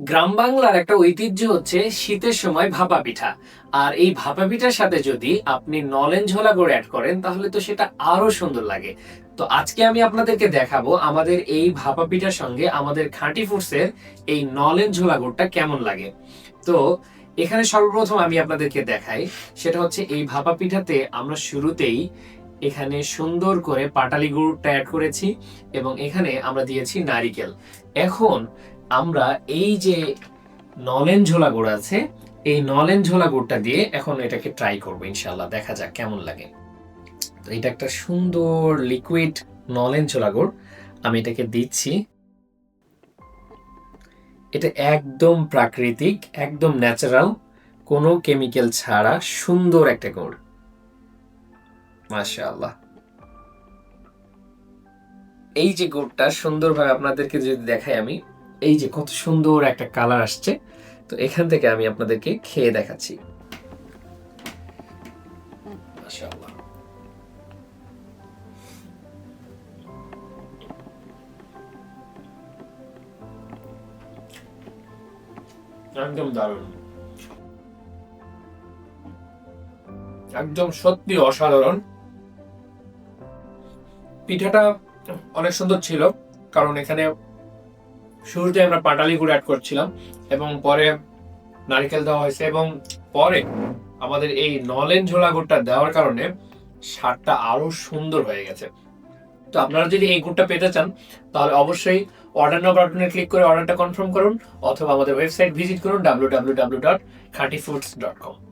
গ্রাম বাংলার একটা ঐতিহ্য হচ্ছে শীতের সময় ভাপা পিঠা। আর এই ভাপা পিঠার সাথে যদি আপনি নলেন ঝোলা গুড় অ্যাড করেন, তাহলে তো সেটা আরও সুন্দর লাগে। তো আজকে আমি আপনাদেরকে দেখাবো আমাদের এই ভাপা পিঠার সঙ্গে আমাদের খাঁটি ফুডসের এই নলেন ঝোলা গুড়টা কেমন লাগে। তো এখানে সর্বপ্রথম আমি আপনাদেরকে দেখাই, সেটা হচ্ছে এই ভাপা পিঠাতে আমরা শুরুতেই এখানে সুন্দর করে পাটালি গুড়টা অ্যাড করেছি এবং এখানে আমরা দিয়েছি নারিকেল। এখন আমরা এই যে নলেন ঝোলা গুড় আছে, এই নলেন ঝোলা গুড়টা দিয়ে এখন এটাকে ট্রাই করব ইনশাল্লাহ দেখা যাক কেমন লাগে। তো এটা একটা সুন্দর লিকুইড নলেন ঝোলা গুড়। আমি এটাকে দিচ্ছি। এটা একদম প্রাকৃতিক, একদম ন্যাচারাল কোনো কেমিক্যাল ছাড়া সুন্দর একটা গুড়। মাশাআল্লাহ। এই যে গুড়টা সুন্দরভাবে আপনাদেরকে যদি দেখাই আমি এই যে কত সুন্দর একটা কালার আসছে। তো এখান থেকে আমি আপনাদেরকে খেয়ে দেখাচ্ছি। একদম দারুণ। একদম সত্যি অসাধারণ। পিঠাটা অনেক সুন্দর ছিল, কারণ এখানে শুরুতে আমরা পাটালি গুড় অ্যাড করছিলাম এবং পরে নারকেল দেওয়া হয়েছে এবং পরে আমাদের এই নলেন ঝোলা গুড়টা দেওয়ার কারণে স্বাদটা আরও সুন্দর হয়ে গেছে। তো আপনারা যদি এই গুড়টা পেতে চান, তাহলে অবশ্যই অর্ডার নাও বাটনে ক্লিক করে অর্ডারটা কনফার্ম করুন, অথবা আমাদের ওয়েবসাইট ভিজিট করুন W W W dot Khanti foods dot com